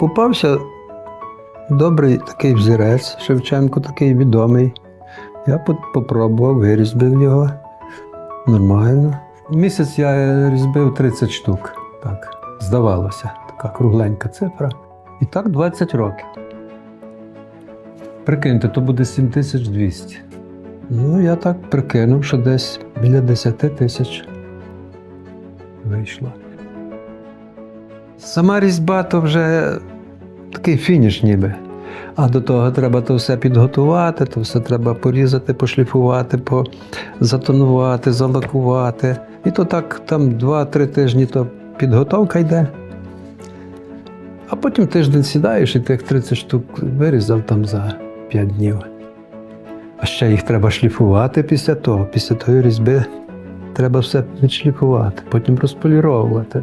Попався добрий такий взірець, Шевченко такий відомий. Я по- попробував, вирізбив його. Нормально. Місяць я різбив 30 штук. Так, здавалося, така кругленька цифра. І так 20 років. Прикиньте, то буде 7200. Ну, я так прикинув, що десь біля 10 тисяч вийшло. Сама різьба то вже такий фініш ніби. А до того треба то все підготувати, то все треба порізати, пошліфувати, затонувати, залакувати. І то так там 2-3 тижні то підготовка йде. А потім тиждень сідаєш і тих 30 штук вирізав там за 5 днів. А ще їх треба шліфувати після того. Після тої різьби треба все відшліфувати, потім розполіровувати.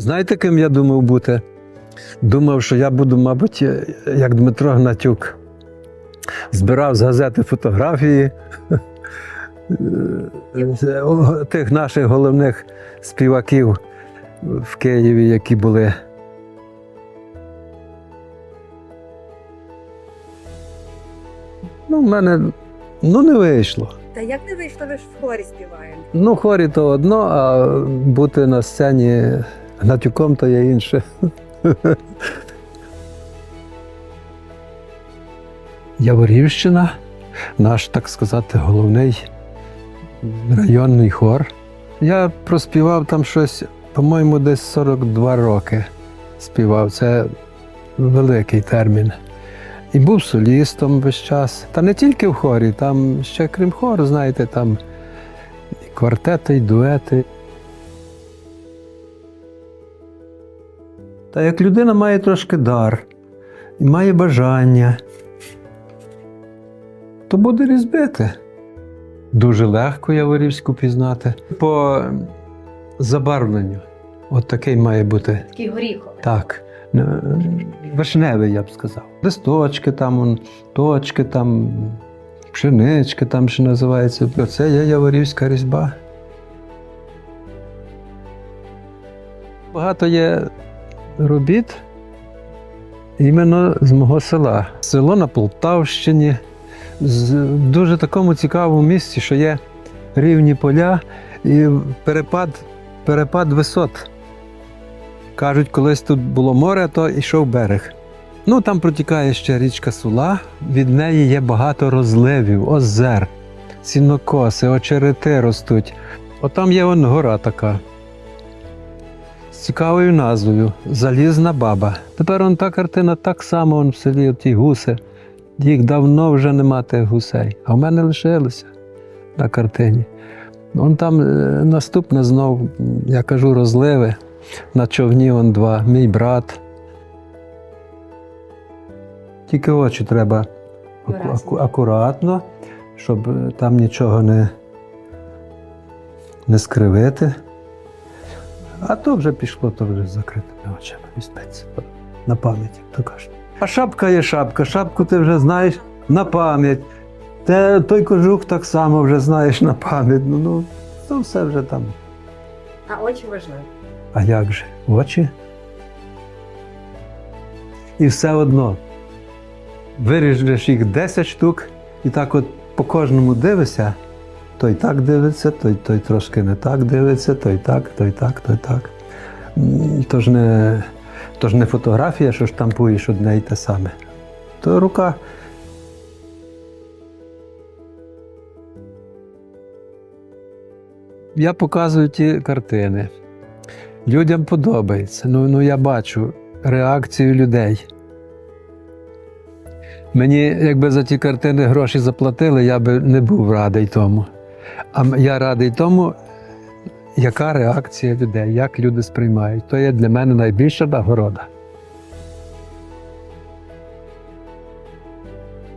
Знаєте, ким я думав бути? Думав, що я буду, мабуть, як Дмитро Гнатюк. Збирав з газети фотографії е, тих наших головних співаків в Києві, які були. Ну, в мене ну, не вийшло. Та як не вийшло, ви ж в хорі співаєте? Ну, хорі то одно, а бути на сцені гнатюком то є інше. Яворівщина, наш, так сказати, головний районний хор. Я проспівав там щось, по-моєму, десь 42 роки співав. Це великий термін. І був солістом весь час. Та не тільки в хорі, там ще крім хору, знаєте, там і квартети, і дуети. Та як людина має трошки дар і має бажання, то буде різбити. Дуже легко Яворівську пізнати. По забарвленню. От такий має бути. Такий горіховий. Так. е, Вишневий, я б сказав. Листочки там, точки там, пшенички там ще називається. Це є Яворівська різьба. Багато є робіт іменно з мого села. Село на Полтавщині, з дуже такому цікавому місці, що є рівні поля і перепад, перепад висот. Кажуть, колись тут було море, то йшов берег. Ну, там протікає ще річка Сула, від неї є багато розливів, озер, сінокоси, очерети ростуть. Отам є он гора така. Цікавою назвою Залізна баба. Тепер он та картина так само он в селі, ті гуси. Їх давно вже нема тих гусей, а в мене лишилися на картині. Он там е, наступне знов, я кажу, розливи. На човні он два, мій брат. Тільки очі треба аку- акуратно, щоб е, там нічого не, не скривити. А то вже пішло, то вже з закритими очима візьметься. На пам'ять, як то кажуть. А шапка є шапка. Шапку ти вже знаєш на пам'ять. Те, той кожух так само вже знаєш на пам'ять. Ну, ну то все вже там. А очі важливі. А як же? Очі? І все одно виріжеш їх 10 штук, і так от по кожному дивишся, той так дивиться, той, той трошки не так дивиться, той так, той так, той так. Тож не, тож не фотографія, що штампуєш одне і те саме. То рука. Я показую ті картини. Людям подобається. Ну, ну я бачу реакцію людей. Мені, якби за ті картини гроші заплатили, я би не був радий тому. А я радий тому, яка реакція людей, як люди сприймають. То є для мене найбільша нагорода.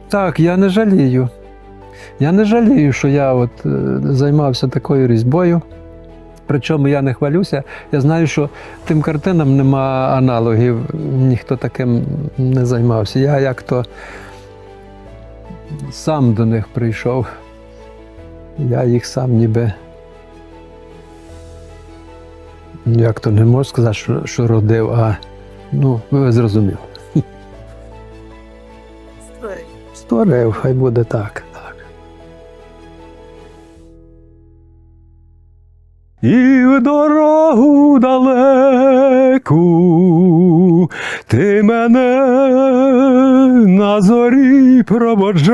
Так, я не жалію. Я не жалію, що я от, е, займався такою різьбою. Причому я не хвалюся. Я знаю, що тим картинам нема аналогів, ніхто таким не займався. Я як то сам до них прийшов. Я їх сам ніби. Як то не можу сказати, що, що родив, а ну, ви зрозуміли. Створює. Створив, хай буде так. так. І в дорогу далеку ти мене на зорі проводжала,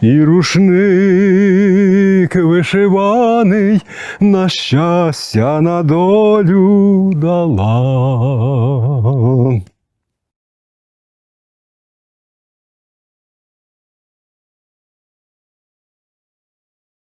і рушник вишиваний на щастя на долю дала.